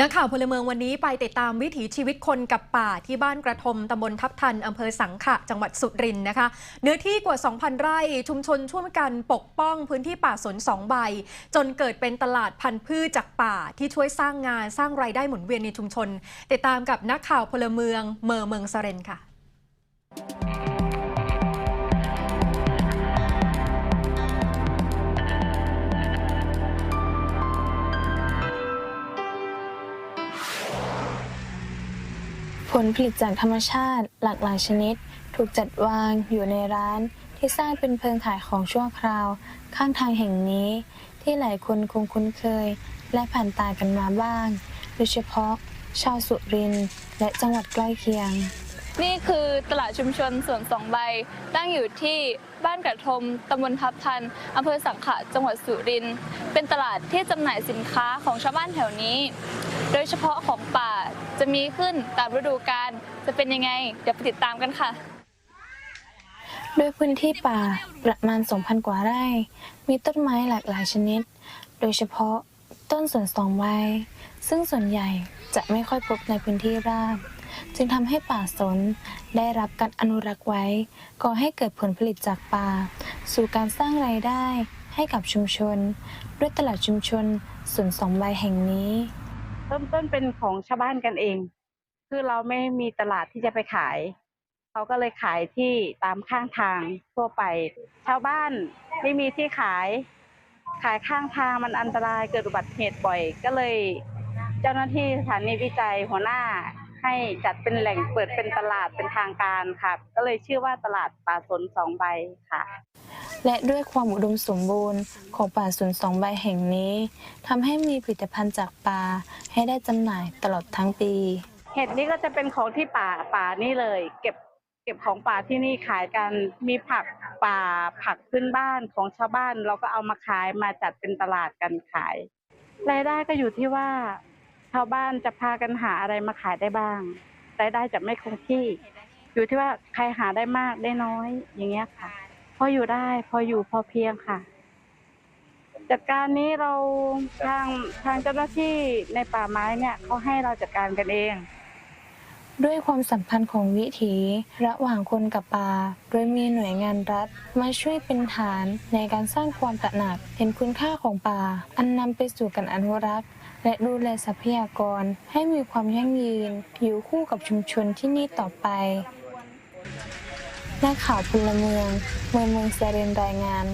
นักข่าวพลเมืองวันนี้ไปติดตามวิถีชีวิตคนกับป่าที่บ้านกระทมตำบลทับทันอำเภอสังขะจังหวัดสุรินทร์นะคะ เนื้อที่กว่า 2,000 ไร่ชุมชนช่วยกันปกป้องพื้นที่ป่าสนสองใบ จนเกิดเป็นตลาดพันธุ์พืชจากป่าที่ช่วยสร้างงานสร้างรายได้หมุนเวียนในชุมชน ติดตามกับนักข่าวพลเมืองเมอเมืองสเรนค่ะ ผลผลิตจากธรรมชาติหลากหลายชนิด ถูกจัดวางอยู่ในร้านที่สร้างเป็นเพิงขายของชั่วคราว ข้างทางแห่งนี้ ที่หลายคนคงคุ้นเคย และผ่านตากันมาบ้างโดยเฉพาะ ชาวสุรินทร์และจังหวัดใกล้เคียง นี่คือตลาดชุมชนสวนสองใบ ตั้งอยู่ที่บ้านกระทมตำบลทับทันอำเภอสังขะจังหวัดสุรินทร์เป็นตลาดที่จำหน่ายสินค้าของชาวบ้านแถวนี้ โดยเฉพาะของป่าจะมีขึ้นตามฤดูกาลจะเป็นยังไง เดี๋ยวไปติดตามกันค่ะด้วยพื้นที่ป่าประมาณ 2,000 กว่าไร่ มีต้นไม้หลากหลายชนิด โดยเฉพาะต้นสนสองใบ ซึ่งส่วนใหญ่จะไม่ค่อยพบในพื้นที่ราบ จึงทำให้ป่าสนได้รับการอนุรักษ์ไว้ ก่อให้เกิดผลผลิตจากป่า สู่การสร้างรายได้ให้กับชุมชน ด้วยตลาดชุมชนสวนสองใบแห่งนี้ ริ่มต้นเป็นของชาวบ้านกันเอง คือเราไม่มีตลาดที่จะไปขาย เขาก็เลยขายที่ตามข้างทางทั่วไป ชาวบ้านไม่มีที่ขาย ขายข้างทางมันอันตรายเกิดอุบัติเหตุบ่อย ก็เลยเจ้าหน้าที่สถานีวิจัยหัวหน้าให้จัดเป็นแหล่งเปิดเป็นตลาดเป็นทางการค่ะ ก็เลยชื่อว่าตลาดป่าสนสองใบค่ะ และด้วยความอุดมสมบูรณ์ของป่าสวนสองใบแห่งนี้ทำให้มีผลิตภัณฑ์จากป่าให้ได้จำหน่ายตลอดทั้งปี เห็ดนี้ก็จะเป็นของที่ป่าป่านี่เลย เก็บเก็บของป่าที่นี่ขายกันมีผักป่าผักพื้นบ้านของชาวบ้าน เราก็เอามาขายมาจัดเป็นตลาดกันขายรายได้ก็อยู่ที่ว่า ชาวบ้านจะพากันหาอะไรมาขายได้บ้างรายได้จะไม่คงที่ อยู่ที่ว่าใครหาได้มากได้น้อยอย่างเงี้ยค่ะ พออยู่ได้พออยู่พอเพียงค่ะจัดการนี้เราทางทางเจ้าหน้าที่ในป่าไม้เนี่ยเขาให้เราจัดการกันเอง ด้วยความสัมพันธ์ของวิถี ระหว่างคนกับป่าโดยมีหน่วยงานรัฐ มาช่วยเป็นฐานในการสร้างความตระหนัก เห็นคุณค่าของป่า อันนำไปสู่การอนุรักษ์ และดูแลทรัพยากรให้มีความยั่งยืน อยู่คู่กับชุมชนที่นี่ต่อไป นักข่าวพลเมืองเมืองเมืองเซเรนรายงาน